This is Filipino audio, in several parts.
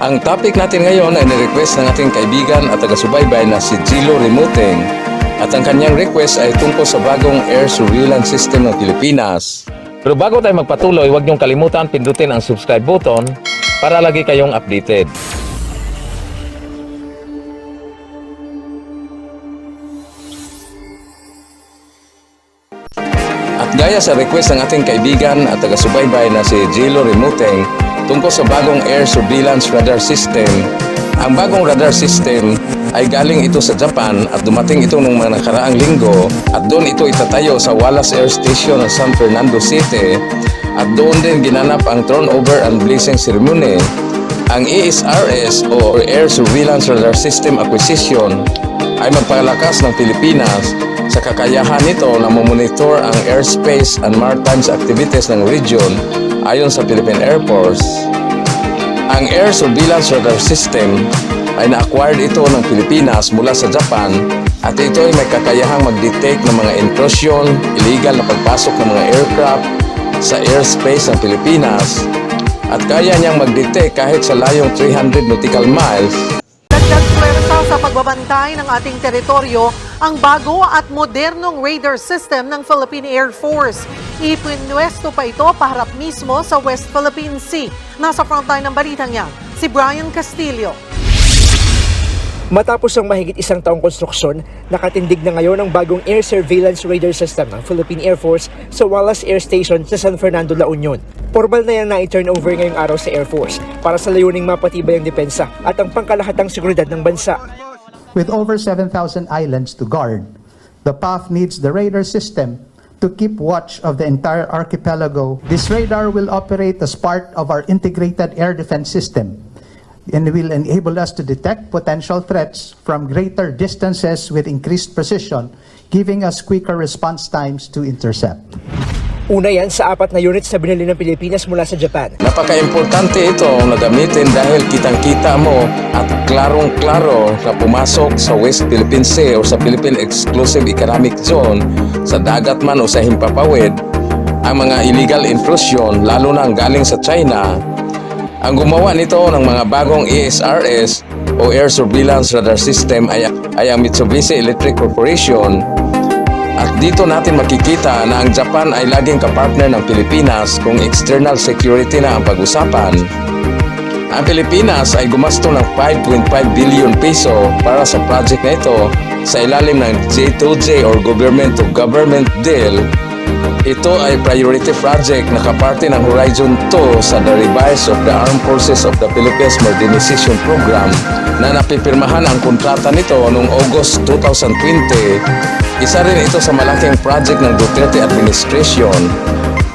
Ang topic natin ngayon ay ni-request ng ating kaibigan at taga-subaybay na si Gilo Remuteng at ang kanyang request ay tungkol sa bagong air surveillance system ng Pilipinas. Pero bago tayo magpatuloy, huwag niyong kalimutan pindutin ang subscribe button para lagi kayong updated. At gaya sa request ng ating kaibigan at taga-subaybay na si Jilo Remuteng tungkol sa bagong air surveillance radar system, ang bagong radar system ay galing ito sa Japan at dumating ito ng mga nakaraang linggo at doon ito itatayo sa Wallace Air Station ng San Fernando City at doon din ginanap ang turnover and blessing ceremony. Ang ESRS o Air Surveillance Radar System Acquisition ay magpalakas ng Pilipinas sa kakayahan nito na mamonitor ang airspace and maritime activities ng region ayon sa Philippine Air Force. Ang Air Surveillance Radar System ay na-acquired ito ng Pilipinas mula sa Japan at ito ay may kakayahang mag-detect ng mga intrusion, illegal na pagpasok ng mga aircraft sa airspace ng Pilipinas at kaya niyang mag-detect kahit sa layong 300 nautical miles sa pagbabantay ng ating teritoryo ang bago at modernong radar system ng Philippine Air Force. Ipinwesto pa ito paharap mismo sa West Philippine Sea. Nasa frontline ng balitang yan, si Brian Castillo. Matapos ang mahigit isang taong konstruksyon, nakatindig na ngayon ang bagong air surveillance radar system ng Philippine Air Force sa Wallace Air Station sa San Fernando, La Union. Formal na yan na i-turn over ngayong araw sa Air Force para sa layuning mapatibay ang depensa at ang pangkalahatang seguridad ng bansa. With over 7,000 islands to guard, the PAF needs the radar system to keep watch of the entire archipelago. This radar will operate as part of our integrated air defense system and will enable us to detect potential threats from greater distances with increased precision, giving us quicker response times to intercept. Una yan sa apat na units na binili ng Pilipinas mula sa Japan. Napaka-importante ito na gamitin dahil kitang-kita mo at klarong-klaro na pumasok sa West Philippine Sea o sa Philippine Exclusive Economic Zone sa dagat man o sa himpapawid ang mga illegal intrusion lalo na ang galing sa China. Ang gumawa nito ng mga bagong ESRS o Air Surveillance Radar System ay, ay ang Mitsubishi Electric Corporation at dito natin makikita na ang Japan ay laging kapartner ng Pilipinas kung external security na ang pag-usapan. Ang Pilipinas ay gumasto ng 5.5 billion peso para sa project na ito sa ilalim ng J2J or Government to Government Deal. Ito ay priority project na kaparte ng Horizon 2 sa the revise of the Armed Forces of the Philippines Modernization Program na napipirmahan ang kontrata nito noong August 2020. Isa rin ito sa malaking project ng Duterte administration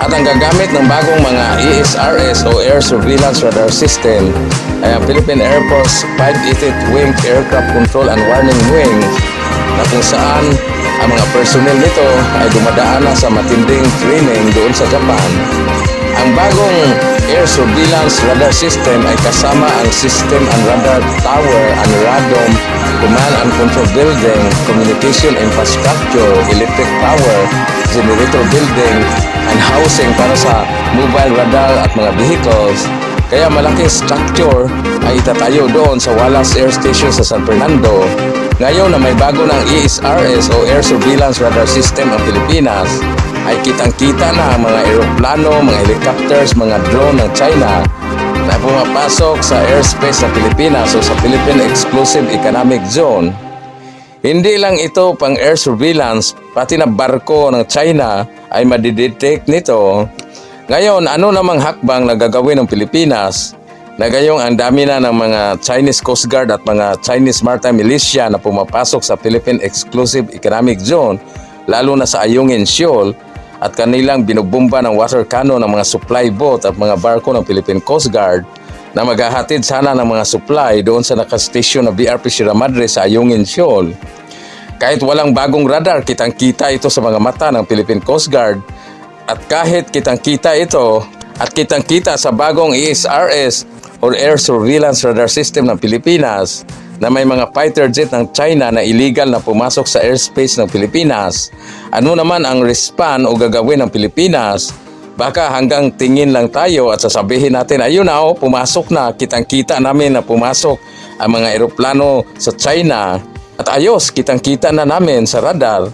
at ang gagamit ng bagong mga ESRS o Air Surveillance Radar System ay ang Philippine Air Force 580th Wing Aircraft Control and Warning Wing na kung saan ang mga personnel nito ay dumadaan sa matinding training doon sa Japan. Ang bagong air surveillance radar system ay kasama ang system and radar tower and radom, command and control building, communication infrastructure, electric power, generator building, and housing para sa mobile radar at mga vehicles. Kaya malaking structure ay itatayo doon sa Wallace Air Station sa San Fernando. Ngayon na may bago ng ESRS o Air Surveillance Radar System ang Pilipinas, ay kitang-kita na ang mga eroplano, mga helicopters, mga drone ng China na pumapasok sa airspace sa Pilipinas o sa Philippine Exclusive Economic Zone. Hindi lang ito pang air surveillance, pati na barko ng China ay madidetect nito. Ngayon, ano namang hakbang na gagawin ng Pilipinas na gayong ang dami na ng mga Chinese Coast Guard at mga Chinese Maritime Militia na pumapasok sa Philippine Exclusive Economic Zone, lalo na sa Ayungin Shoal, at kanilang binubumba ng water cannon ng mga supply boat at mga barko ng Philippine Coast Guard na maghahatid sana ng mga supply doon sa nakastasyon na BRP Sierra Madre sa Ayungin Shoal. Kahit walang bagong radar, kitang-kita ito sa mga mata ng Philippine Coast Guard. At kahit kitang-kita ito at kitang-kita sa bagong ESRS or Air Surveillance Radar System ng Pilipinas na may mga fighter jet ng China na illegal na pumasok sa airspace ng Pilipinas. Ano naman ang respan o gagawin ng Pilipinas Baka hanggang tingin lang tayo at sasabihin natin, ayun na oh, pumasok na, kitang-kita namin na pumasok ang mga eroplano sa China. At ayos, kitang-kita na namin sa radar.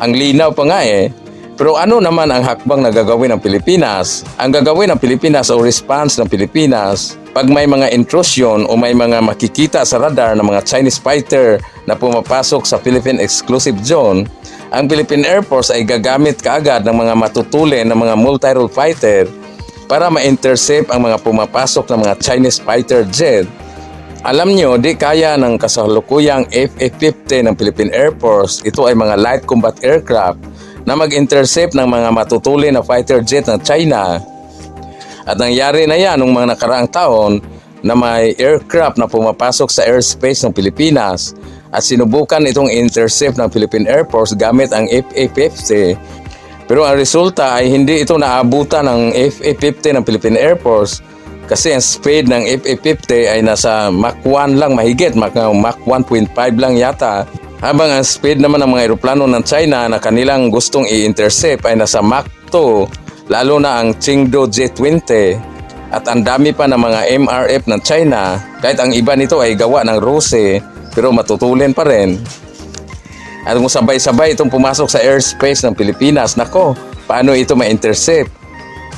Ang linaw pa nga eh. Pero ano naman ang hakbang na gagawin ng Pilipinas? Ang gagawin ng Pilipinas o response ng Pilipinas pag may mga intrusion o may mga makikita sa radar ng mga Chinese fighter na pumapasok sa Philippine Exclusive Zone, ang Philippine Air Force ay gagamit kaagad ng mga matutulin ng mga multi-role fighter para ma-intercept ang mga pumapasok ng mga Chinese fighter jet alam nyo, di kaya ng kasalukuyang F-50 ng Philippine Air Force, ito ay mga light combat aircraft na mag-intercept ng mga matutuli na fighter jet ng China. At nangyari na yan nung mga nakaraang taon na may aircraft na pumapasok sa airspace ng Pilipinas at sinubukan itong intercept ng Philippine Air Force gamit ang FA-50. Pero ang resulta ay hindi ito naabutan ng FA-50 ng Philippine Air Force kasi ang speed ng FA-50 ay nasa Mach 1 lang mahigit, Mach, Mach 1.5 lang yata. Habang ang speed naman ng mga eroplano ng China na kanilang gustong i-intercept ay nasa Mach 2, lalo na ang Chengdu J-20. At ang dami pa ng mga MRF ng China, kahit ang iba nito ay gawa ng Rose, pero matutulin pa rin. At kung sabay-sabay itong pumasok sa airspace ng Pilipinas, nako, paano ito ma-intercept?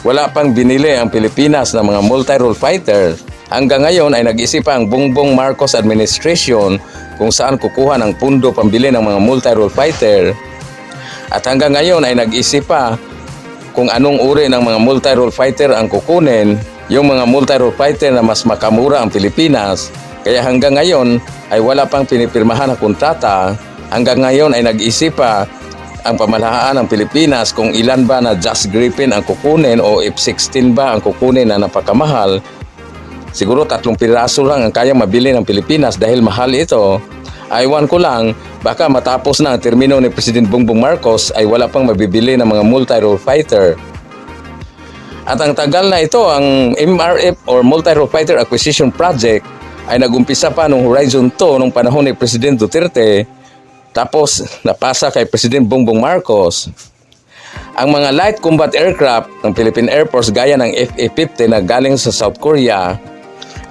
Wala pang binili ang Pilipinas ng mga multi-role fighter. Hanggang ngayon ay nag-isip ang Bongbong Marcos administration kung saan kukuha ng pundo pambili ng mga multi-role fighter. At hanggang ngayon ay nag-isip pa kung anong uri ng mga multi-role fighter ang kukunin, yung mga multi-role fighter na mas makamura ang Pilipinas. Kaya hanggang ngayon ay wala pang pinipirmahan na kontrata. Hanggang ngayon ay nag-isip pa ang pamahalaan ng Pilipinas kung ilan ba na Just Griffin ang kukunin o F-16 ba ang kukunin na napakamahal. Siguro tatlong piraso lang ang kayang mabili ng Pilipinas dahil mahal ito. Aywan ko lang, baka matapos na ang termino ni President Bongbong Marcos ay wala pang mabibili ng mga multi-role fighter. At ang tagal na ito, ang MRF or Multi-Role Fighter Acquisition Project ay nagumpisa pa noong Horizon 2 nung panahon ni President Duterte tapos napasa kay President Bongbong Marcos. Ang mga light combat aircraft ng Philippine Air Force gaya ng FA-50 na galing sa South Korea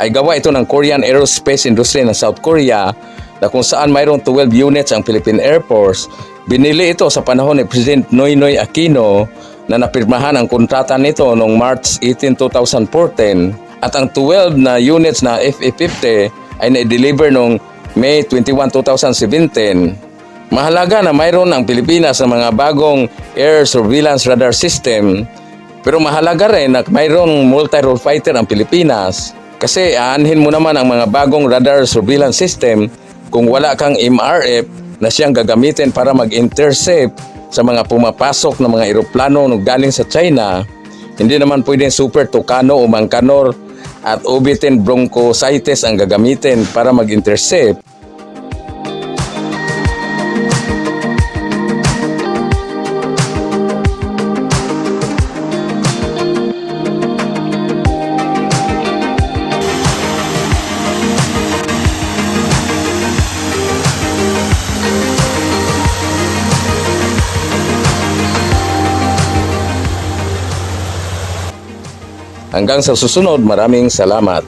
ay gawa ito ng Korean Aerospace Industry ng South Korea na kung saan mayroong 12 units ang Philippine Air Force. Binili ito sa panahon ni President Noynoy Aquino na napirmahan ang kontrata nito noong March 18, 2014 at ang 12 na units na FA-50 ay na-deliver noong May 21, 2017. Mahalaga na mayroon ang Pilipinas ng mga bagong air surveillance radar system pero mahalaga rin na mayroong multi-role fighter ang Pilipinas kasi aanhin mo naman ang mga bagong radar surveillance system kung wala kang MRF na siyang gagamitin para mag-intercept sa mga pumapasok na mga eroplano nung galing sa China. Hindi naman pwedeng Super Tucano o Mangkanor at Ubitin Bronchositis ang gagamitin para mag-intercept. Hanggang sa susunod, maraming salamat.